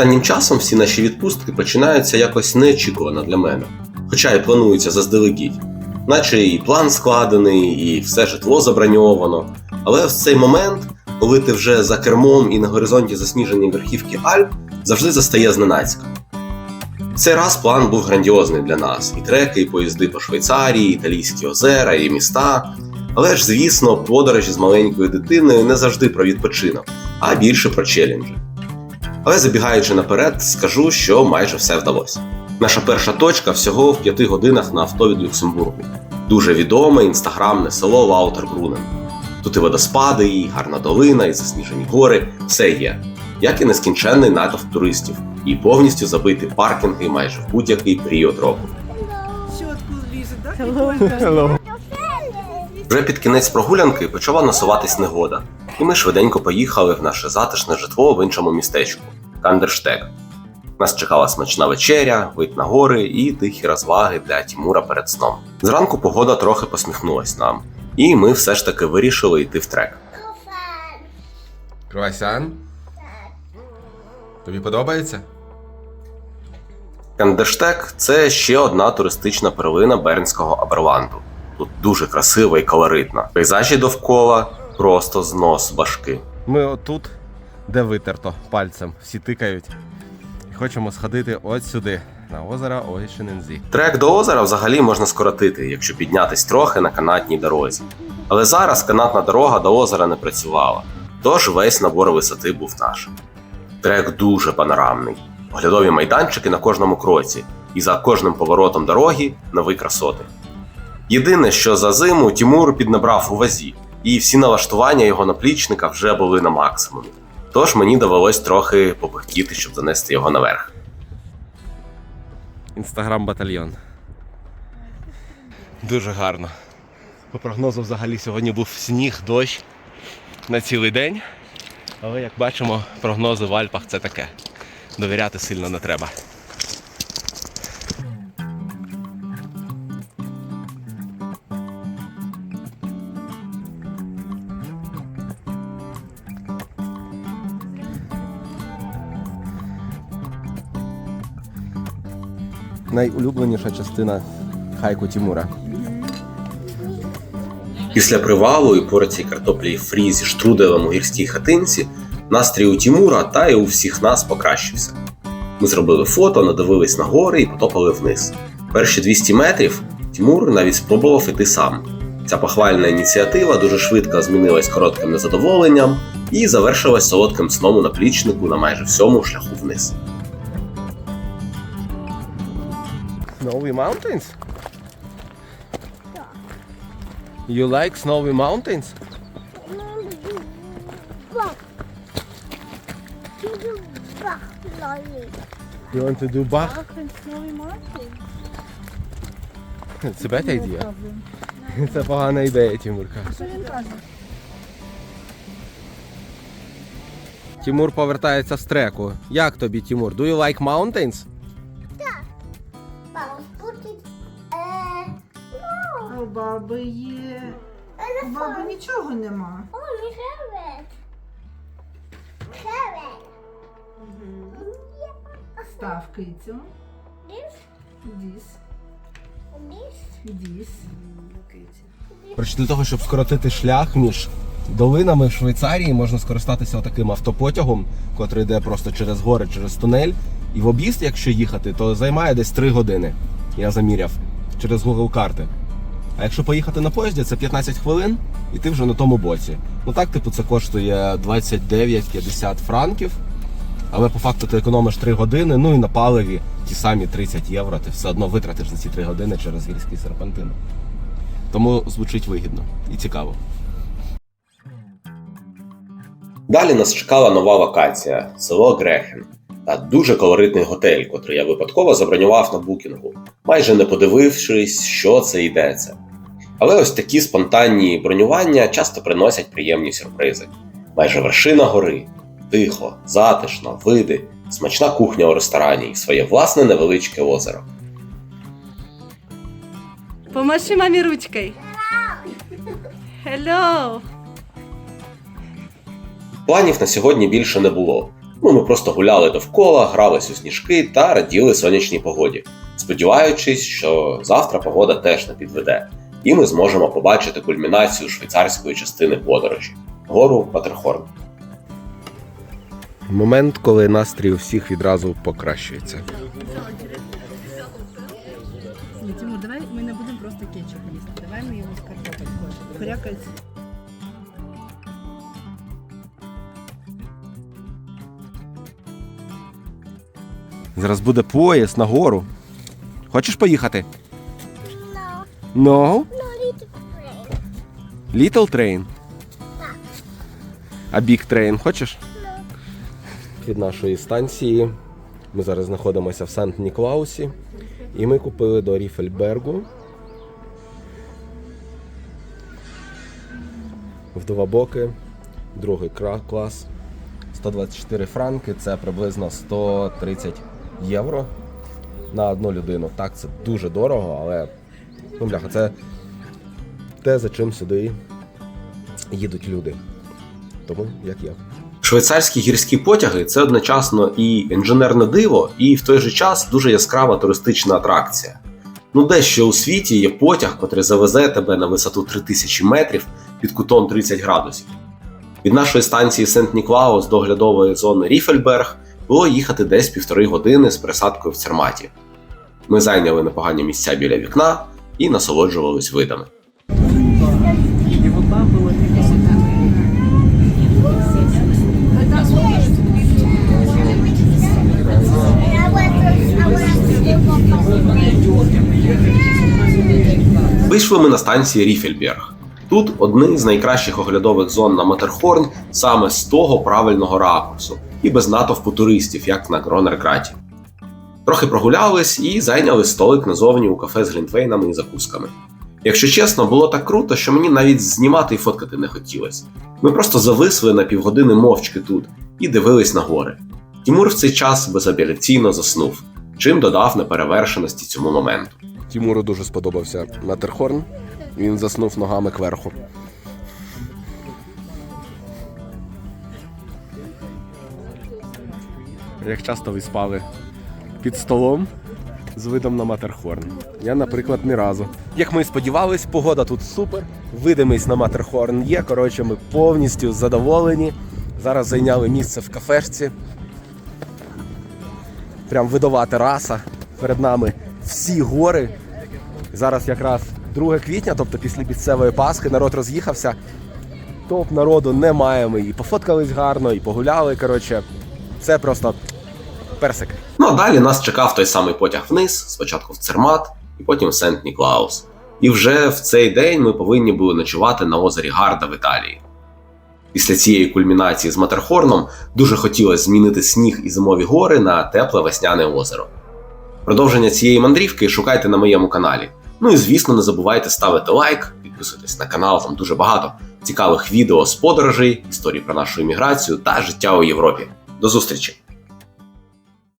Останнім часом всі наші відпустки починаються якось неочікувано для мене, хоча і плануються заздалегідь. Наче і план складений, і все житло заброньовано. Але в цей момент, коли ти вже за кермом і на горизонті засніжені верхівки Альп, завжди застає зненацька. Цей раз план був грандіозний для нас: і треки, і поїзди по Швейцарії, італійські озера, і міста. Але ж, звісно, подорожі з маленькою дитиною не завжди про відпочинок, а більше про челенджі. Але забігаючи наперед, скажу, що майже все вдалося. Наша перша точка всього в п'яти годинах на авто від Люксембургу. Дуже відоме інстаграмне село Лаутербрунен. Тут і водоспади, і гарна долина, і засніжені гори, все є, як і нескінченний натовп туристів, і повністю забиті паркінги майже в будь-який період року. Вже під кінець прогулянки почала насуватись негода, і ми швиденько поїхали в наше затишне житло в іншому містечку Кандерштег. Нас чекала смачна вечеря, вид на гори і тихі розваги для Тімура перед сном. Зранку погода трохи посміхнулась нам, і ми все ж таки вирішили йти в трек. Круасан? Тобі подобається? Кандерштег це ще одна туристична перлина Бернського Аберланду. Тут дуже красиво і колоритно. Пейзажі довкола просто знос башки. Ми отут, де витерто пальцем, всі тикають. І хочемо сходити от сюди, на озеро Ойшенензі. Трек до озера взагалі можна скоротити, якщо піднятись трохи на канатній дорозі. Але зараз канатна дорога до озера не працювала, тож весь набор висоти був наш. Трек дуже панорамний, оглядові майданчики на кожному кроці, і за кожним поворотом дороги нові красоти. Єдине, що за зиму Тімур піднабрав у вазі, і всі налаштування його наплічника вже були на максимумі. Тож мені довелось трохи попихтіти, щоб занести його наверх. Інстаграм батальйон. Дуже гарно. По прогнозу взагалі сьогодні був сніг, дощ на цілий день. Але як бачимо, прогнози в Альпах це таке. Довіряти сильно не треба. Найулюбленіша частина хайку Тімура. Після привалу і порції картоплі фрі зі штруделем у гірській хатинці настрій у Тімура та й у всіх нас покращився. Ми зробили фото, надивились на гори і потопали вниз. Перші 200 метрів Тімур навіть спробував іти сам. Ця похвальна ініціатива дуже швидко змінилась коротким незадоволенням і завершилась солодким сном у наплічнику на майже всьому шляху вниз. Snowy mountains? You like snowy mountains? You want to do Bach? Це bad idea. Це погана ідея, Тимурка. Тимур повертається з треку. Як тобі, Тимур? Do you like mountains? Баби є. У баби нічого нема. Став кицю. Діс. Діс. Коротше, для того, щоб скоротити шлях між долинами в Швейцарії, можна скористатися таким автопотягом, котрий йде просто через гори, через тунель. І в об'їзд, якщо їхати, то займає десь 3 години. Я заміряв через Google карти. А якщо поїхати на поїзді, це 15 хвилин, і ти вже на тому боці. Ну так, типу, це коштує 29-50 франків. Але по факту ти економиш 3 години, ну і на паливі ті самі 30 євро. Ти все одно витратиш за ці 3 години через гірський серпантин. Тому звучить вигідно і цікаво. Далі нас чекала нова локація село Грехен та дуже колоритний готель, котрий я випадково забронював на букінгу, майже не подивившись, що це йдеться. Але ось такі спонтанні бронювання часто приносять приємні сюрпризи. Майже вершина гори, тихо, затишно, види, смачна кухня у ресторані і своє власне невеличке озеро. Помаши мамі ручкою. Hello. Планів на сьогодні більше не було. Ну, ми просто гуляли довкола, грались у сніжки та раділи сонячній погоді, сподіваючись, що завтра погода теж не підведе, і ми зможемо побачити кульмінацію швейцарської частини подорожі гору Патерхорн. Момент, коли настрій у всіх відразу покращується. Тимур, давай ми не будемо просто кетчуп їсти. Давай ми його з картоплею Хрякається. Зараз буде поїзд на гору. Хочеш поїхати? No. Little train? А big train хочеш? Від нашої станції ми зараз знаходимося в Сант-Ніклаусі. І ми купили до Ріфельбергу. В два боки, другий кра- клас. 124 франки це приблизно 130 євро на одну людину. Так, це дуже дорого, але ну, бляха, це те, за чим сюди їдуть люди. Тому як я. Швейцарські гірські потяги це одночасно і інженерне диво, і в той же час дуже яскрава туристична атракція. Ну, дещо у світі є потяг, котрий завезе тебе на висоту 3000 метрів під кутом 30 градусів. Від нашої станції Сент-Ніклаус до оглядової зони Ріфельберг було їхати десь півтори години з присадкою в Церматі. Ми зайняли непогані місця біля вікна і насолоджувались видами. Вийшли ми на станції Ріфельберг. Тут одні з найкращих оглядових зон на Матерхорн саме з того правильного ракурсу і без натовпу туристів, як на Гронерграті. Трохи прогулялись і зайняли столик назовні у кафе з глінтвейнами і закусками. Якщо чесно, було так круто, що мені навіть знімати і фоткати не хотілося. Ми просто зависли на півгодини мовчки тут і дивились на гори. Тімур в цей час безапеляційно заснув, чим додав неперевершеності цьому моменту. Тімуру дуже сподобався Матерхорн. Він заснув ногами кверху. Як часто ви спали під столом з видом на Матерхорн? Я, наприклад, ні разу. Як ми і сподівались, погода тут супер. Видимість на Матерхорн є. Коротше, ми повністю задоволені. Зараз зайняли місце в кафешці. Прям видова тераса. Перед нами всі гори. Зараз якраз 2 квітня, тобто після місцевої Пасхи, народ роз'їхався. Топ народу немає. Ми і пофоткались гарно, і погуляли. Коротше, це просто персик. Ну а далі нас чекав той самий потяг вниз, спочатку в Цермат, і потім в Сент-Ніклаус. І вже в цей день ми повинні були ночувати на озері Гарда в Італії. Після цієї кульмінації з Матерхорном дуже хотілося змінити сніг і зимові гори на тепле весняне озеро. Продовження цієї мандрівки шукайте на моєму каналі. Ну і звісно, не забувайте ставити лайк, підписуйтесь на канал, там дуже багато цікавих відео з подорожей, історій про нашу імміграцію та життя у Європі. До зустрічі!